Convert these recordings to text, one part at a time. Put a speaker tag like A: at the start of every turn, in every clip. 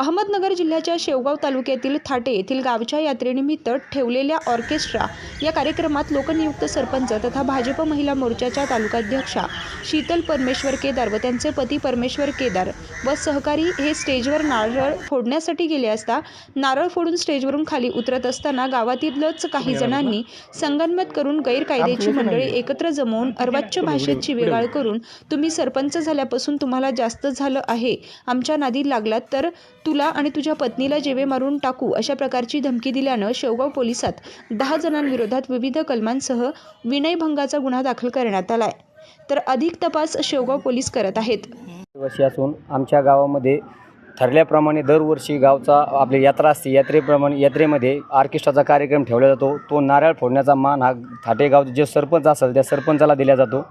A: अहमदनगर जिल्ह्याच्या शेवगाव तालुक्यातील थाटे येथील गावच्या यात्रेनिमित्त ठेवलेल्या ऑर्केस्ट्रा या कार्यक्रमात लोकनियुक्त सरपंच तथा भाजप महिला मोर्चाच्या तालुकाध्यक्षा शीतल परमेश्वर केदार व त्यांचे पती परमेश्वर केदार व सहकारी हे स्टेजवर नारळ फोडण्यासाठी गेले असता नारळ फोडून स्टेजवरून खाली उतरत असताना गावातीलच काही जणांनी संगनमत करून गैरकायद्याची मंडळी एकत्र जमवून अर्वाच्य भाषेत शिवेगाळ करून तुम्ही सरपंच झाल्यापासून तुम्हाला जास्त झालं आहे. आमच्या नादी लागलात तर तुला आणि तुझ्या पत्नीला जेवे मारून टाकू अशा प्रकारची धमकी दिल्यानं शेवगाव पोलिसात दहा जणांविरोधात विविध कलमांसह विनयभंगाचा गुन्हा दाखल करण्यात आलाय. तर अधिक तपास शेवगाव पोलीस करत आहेत.
B: वर्षी असून आमच्या गावामध्ये ठरल्याप्रमाणे दरवर्षी गावचा आपली यात्रा असते. यात्रेप्रमाणे यात्रेमध्ये ऑर्केस्ट्राचा कार्यक्रम ठेवला जातो. तो नारळ फोडण्याचा मान हा थाटेगावचे जे सरपंच असेल त्या सरपंचाला दिला जातो.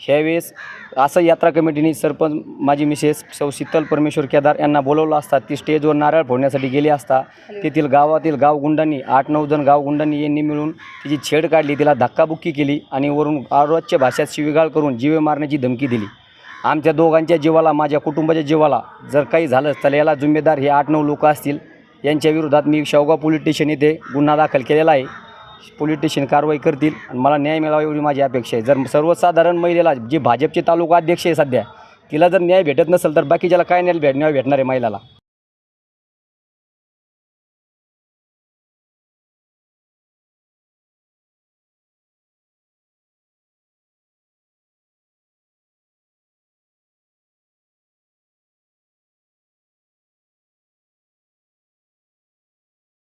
B: ह्यावेळेस असं यात्रा कमिटीने सरपंच माझी मिसेस सौ शीतल परमेश्वर केदार यांना बोलवलं असता ती स्टेजवर नारळ फोडण्यासाठी गेली असता तेथील गावातील गावगुंडांनी आठ नऊ जण गावगुंडांनी यांनी मिळून तिची छेड काढली तिला धक्काबुक्की केली आणि वरून आरोग्य भाषेत शिवीगाळ करून जीवे मारण्याची धमकी दिली. आमच्या दोघांच्या जीवाला माझ्या कुटुंबाच्या जीवाला जर काही झालं तर याला जिम्मेदार हे आठ नऊ लोक असतील. यांच्या विरोधात मी शेवगाव पोलीस स्टेशन येथे गुन्हा दाखल केलेला आहे. पोलीस स्टेशन कारवाई करतील. आणि मला न्याय मिळावा एवढी माझी अपेक्षा आहे. जर सर्वसाधारण महिलेला जी भाजपचे तालुका अध्यक्ष आहे सध्या तिला जर न्याय भेटत नसेल तर बाकीच्याला काय न्याय भेट न्याय भेटणार आहे महिलाला?